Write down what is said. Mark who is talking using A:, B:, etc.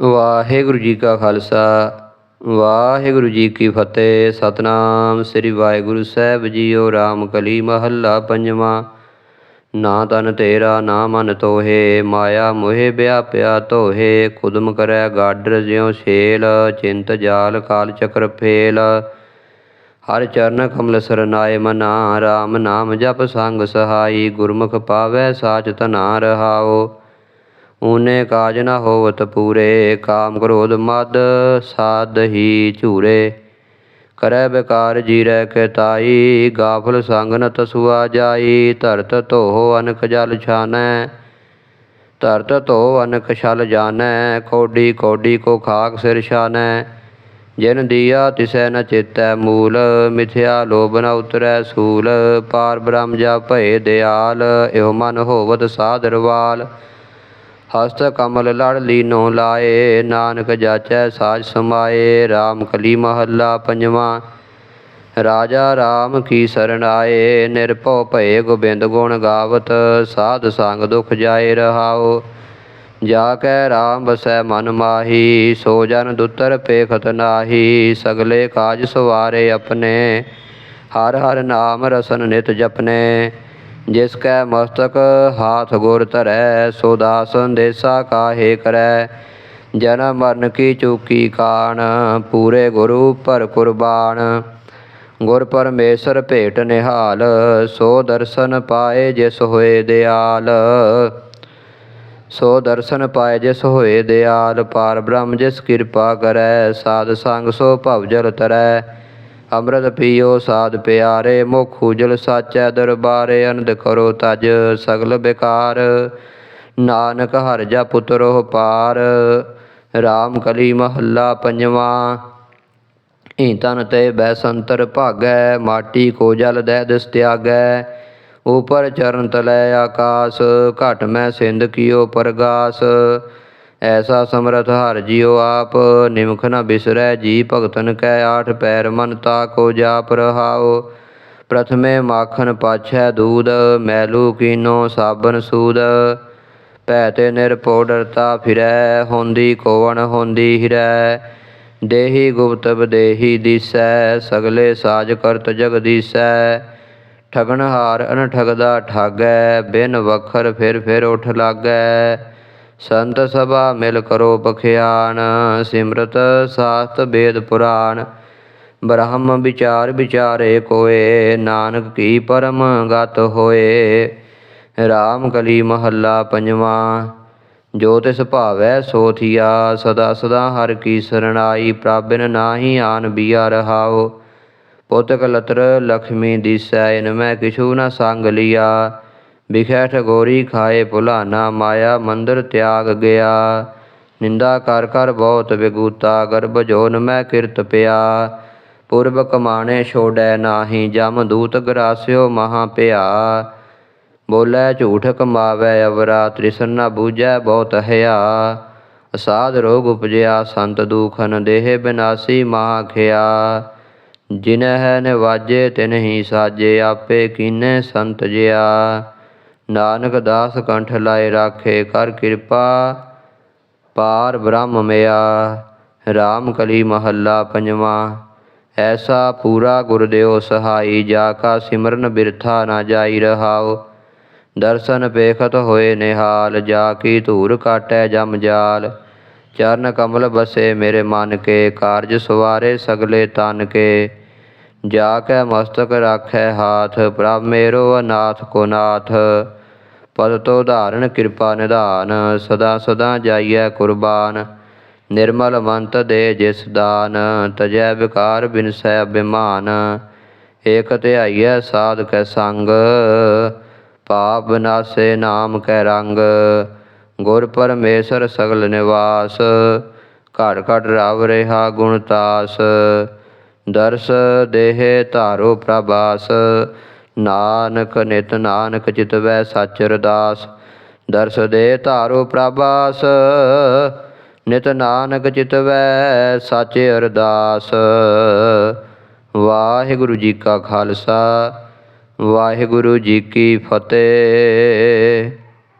A: ਵਾਹਿਗੁਰੂ ਜੀ ਕਾ ਖਾਲਸਾ, ਵਾਹਿਗੁਰੂ ਜੀ ਕੀ ਫਤਿਹ। ਸਤਨਾਮ ਸ੍ਰੀ ਵਾਹਿਗੁਰੂ ਸਾਹਿਬ ਜੀਓ ਰਾਮ ਕਲੀ ਮਹੱਲਾ ਪੰਜਵਾਂ। ਨਾ ਤਨ ਤੇਰਾ, ਨਾ ਮਨ ਤੋਹੇ, ਮਾਇਆ ਮੋਹਿ ਵਿਆਪਿਆ ਤੋਹੇ ਕੁਦਮ ਕਰੈ ਗਾਡਰ ਜਿਉ ਛੇਲ, ਚਿੰਤ ਜਾਲ ਕਾਲ ਚੱਕਰ ਫੇਲ। ਹਰ ਚਰਨ ਕਮਲ ਸਰਨਾਏ ਮਨਾ RAM ਨਾਮ ਜਪ ਸੰਗ ਸਹਾਈ। ਗੁਰਮੁਖ ਪਾਵੈ ਸਾਚ ਤਨਾ ਰਹਾਓ। ਊਨੇ ਕਾਜ ਨ ਹੋਵਤ ਪੂਰੇ, ਕਾਮ ਕ੍ਰੋਧ ਮਦ ਸਾਧ ਹੀ ਝੂਰੇ। ਕਰੈ ਬਿਕਾਰ ਜੀਰੈ ਕੇ ਤਾਈ, ਗਾਫਲ ਸੰਗ ਨ ਤਸੁਆ ਜਾਈ। ਧਰਤ ਧੋ ਅਨਕ ਜਲ ਛਾਨੈ, ਧਰਤ ਧੋ ਅਨਕ ਛਲ ਜਾਣੈ ਕੋਡੀ ਕੋਡੀ ਕੋ ਖਾਕ ਸਿਰ ਛਾਨੈ, ਜਿਨ ਦੀਆ ਤਿਸੈ ਨ ਚੇਤੈ ਮੂਲ। ਮਿਥਿਆ ਲੋਭ ਨ ਉਤਰੈ ਸੂਲ। ਪਾਰ ਬ੍ਰਹਮ ਜਾ ਭਏ ਦਿਆਲ, ਇਹੋ ਮਨ ਹੋਵਤ ਸਾਦਰਵਾਲ ਹਸਤ ਕਮਲ ਲੜ ਲੀਨੋ ਲਾਏ, ਨਾਨਕ ਜਾਚੈ ਸਾਜ ਸਮਾਏ RAM ਕਲੀ ਮਹੱਲਾ ਪੰਜਵਾਂ। ਰਾਜਾ RAM ਕੀ ਸਰਣ ਆਏ, ਨਿਰਭਉ ਭਏ ਗੋਬਿੰਦ ਗੁਣ ਗਾਵਤ, ਸਾਧ ਸੰਗ ਦੁਖ ਜਾਏ ਰਹਾਓ ਜਾ ਕੈ RAM ਬਸੈ ਮਨ ਮਾਹੀ, ਸੋ ਜਨ ਦੁਤਰ ਪੇਖਤ ਨਾਹੀ, ਸਗਲੇ ਕਾਜ ਸਵਾਰੇ ਆਪਣੇ। ਹਰ ਹਰ ਨਾਮ ਰਸਨ ਨਿਤ ਜਪਨੇ। ਜਿਸ ਕੈ ਮਸਤਕ ਹਾਥ ਗੁਰ ਧਰੈ, ਸੋ ਦਾਸ ਸੰਦੇਸਾ ਕਾਹੇ ਕਰੈ। ਜਨਮ ਮਰਨ ਕੀ ਚੂਕੀ ਕਾਣ, ਪੂਰੇ ਗੁਰੂ ਪਰ ਕੁਰਬਾਨ। ਗੁਰ ਪਰਮੇਸ਼ਰ ਭੇਟ ਨਿਹਾਲ, ਸੋ ਦਰਸ਼ਨ ਪਾਏ ਜਿਸ ਹੋਏ ਦਿਆਲ। ਸੋ ਦਰਸ਼ਨ ਪਾਏ ਜਿਸ ਹੋਏ ਦਿਆਲ, ਪਾਰ ਬ੍ਰਹਮ ਜਿਸ ਕਿਰਪਾ ਕਰੈ, ਸਾਧ ਸੰਗ ਸੋ ਭਵ ਜਲ ਤਰੈ। ਅੰਮ੍ਰਿਤ ਪੀਓ ਸਾਧ ਪਿਆਰੇ, ਮੁਖ ਉਜਲ ਸਾਚੈ ਦਰਬਾਰੇ, ਅਨੰਦ ਕਰੋ ਤਜ ਸਗਲ ਬਿਕਾਰ। ਨਾਨਕ ਹਰ ਜਾ ਪੁੱਤਰੋ ਪਾਰ RAM ਕਲੀ ਮਹੱਲਾ ਪੰਜਵਾਂ। ਈ ਤਨ ਤੇ ਬੈਸੰਤਰ ਭਾਗੈ, ਮਾਟੀ ਕੋ ਜਲ ਦਹਿ ਦਿਸ ਤਿਆਗੈ। ਉਪਰ ਚਰਨ ਤਲੈ ਆਕਾਸ, ਘਟ ਮੈਂ ਸਿੰਧ ਕੀਓ ਪਰਗਾਸ। ਐਸਾ ਸਮਰਥ ਹਰ ਜਿਉ ਆਪ, ਨਿਮਖ ਨ ਬਿਸਰੈ ਜੀ ਭਗਤਨ ਕੈ ਆਠ ਪੈਰ ਮਨ ਤਾ ਕੋ ਜਾਪ ਰਹਾਓ ਪ੍ਰਥਮੇ ਮਾਖਨ ਪਾਛੈ ਦੂਦ, ਮੈਲੂ ਕੀਨੋ ਸਾਬਨ ਸੂਦ। ਭੈ ਤੇ ਨਿਰਭਉ ਡਰਤਾ ਫਿਰੈ, ਹੁੰਦੀ ਕੋਵਣ ਹੁੰਦੀ ਹਿਰੈ। ਦੇਹੀ ਗੁਪਤ ਬਦੇਹੀ ਦਿਸੈ, ਸਗਲੇ ਸਾਜ ਕਰਤ ਜਗਦੀਸੈ ਠਗਣਹਾਰ ਅਨ ਠਗਦਾ ਠਾਗੈ, ਬਿਨ ਵਖਰ ਫਿਰ ਫਿਰ ਉਠ ਲਾਗੈ। ਸੰਤ ਸਭਾ ਮਿਲ ਕਰੋ ਬਖਿਆਨ, ਸਿਮਰਤ ਸਾਸਤ ਵੇਦ ਪੁਰਾਣ ਬ੍ਰਹਮ ਵਿਚਾਰ ਵਿਚਾਰੇ ਕੋਏ, ਨਾਨਕ ਕੀ ਪਰਮ ਗਤ ਹੋਏ। RAM ਕਲੀ ਮਹੱਲਾ ਪੰਜਵਾਂ, ਜੋ ਤਿਸ ਭਾਵੈ ਸੋ ਥੀਆ, ਸਦਾ ਸਦਾ ਹਰ ਕੀ ਸਰਣਾਈ, ਪ੍ਰਾਬਿਨ ਨਾਹੀ ਆਨ ਬੀਆ ਰਹਾਓ ਪੁੱਤ ਕਲਤਰ ਲਖਮੀ ਦਿਸੈ, ਇਨ ਮੈਂ ਕਿਛੂ ਨ ਸੰਗ ਲਿਆ। ਵਿਖੈ ਠਗੋਰੀ ਖਾਏ ਭੁਲਾਨਾ ਮਾਇਆ, ਮੰਦਰ ਤਿਆਗ ਗਿਆ। ਨਿੰਦਾ ਕਰ ਕਰ ਬਹੁਤ ਵਿਗੂਤਾ, ਗਰਭ ਜੋਨ ਮੈਂ ਕਿਰਤ ਪਿਆ। ਪੁਰਬ ਕਮਾਣੇ ਛੋੜੈ ਨਾਹੀ, ਜਮ ਦੂਤ ਗਰਾਸਿਓ ਮਹਾ ਪਿਆ। ਬੋਲੇ ਝੂਠ ਕਮਾਵੇ ਅਵਰਾ, ਤ੍ਰਿਸ਼ਨ ਨ ਬੂਝੈ ਬਹੁਤ ਹਿਆ ਅਸਾਧ ਰੋਗ ਉਪਜਿਆ, ਸੰਤ ਦੂਖਨ ਦੇਹ ਬਿਨਾਸੀ ਮਹਾ ਖਿਆ। ਜਿਨਹਿ ਨਿਵਾਜੇ ਤਿਨਹੀ ਸਾਜੇ, ਆਪੇ ਕੀਨੇ ਸੰਤ ਜਿਆ। ਨਾਨਕ ਦਾਸ ਕੰਠ ਲਾਏ ਰਾਖੇ ਕਰ ਕਿਰਪਾ, ਪਾਰ ਬ੍ਰਹਮ ਮਿਆ RAM ਕਲੀ ਮਹੱਲਾ ਪੰਜਵਾਂ। ਐਸਾ ਪੂਰਾ ਗੁਰਦੇਵ ਸਹਾਈ, ਜਾ ਕਾ ਸਿਮਰਨ ਬਿਰਥਾ ਨਾ ਜਾਈ ਰਹਾਓ ਦਰਸ਼ਨ ਪੇਖਤ ਹੋਏ ਨਿਹਾਲ, ਜਾ ਕੀ ਧੂਰ ਕਾਟੈ ਜਮ ਜਾਲ। ਚਰਨ ਕਮਲ ਬਸੇ ਮੇਰੇ ਮਨ ਕੇ ਕਾਰਜ ਸਵਾਰੇ ਸਗਲੇ ਤਨ ਕੇ ਜਾ ਕੈ ਮਸਤਕ ਰਾਖੈ ਹਾਥ, ਪ੍ਰਭ ਮੇਰੋ ਅਨਾਥ ਕੋ ਨਾਥ। ਪਦ ਤੋ ਧਾਰਨ ਕਿਰਪਾ ਨਿਧਾਨ, ਸਦਾ ਸਦਾ ਜਾਈਐ ਕੁਰਬਾਨ। ਨਿਰਮਲ ਮੰਤ ਦੇ ਜਿਸ ਦਾਨ, ਤਜੈ ਵਿਕਾਰ ਬਿਨਸੈ ਅਭਿਮਾਨ ਏਕ ਧਿਆਈਐ ਸਾਧ ਕੈ ਸੰਗ, ਪਾਪ ਬਨਾਸੇ ਨਾਮ ਕੈ ਰੰਗ। ਗੁਰ ਪਰਮੇਸ਼ਰ ਸਗਲ ਨਿਵਾਸ ਘਟ ਘਟ ਰਵ ਰਿਹਾ ਗੁਣ ਤਾਸ। ਦਰਸ ਦੇਹ ਧਾਰੋ ਪ੍ਰਭਾਸ ਨਾਨਕ ਨਿਤ ਨਾਨਕ ਚਿਤਵੈ ਸਚ ਅਰਦਾਸ। ਦਰਸ ਦੇ ਧਾਰੋ ਪ੍ਰਭਾਸ, ਨਿਤ ਨਾਨਕ ਚਿਤਵੈ ਸਚ ਅਰਦਾਸ। ਵਾਹਿਗੁਰੂ ਜੀ ਕਾ ਖਾਲਸਾ, ਵਾਹਿਗੁਰੂ ਜੀ ਕੀ ਫਤਿਹ।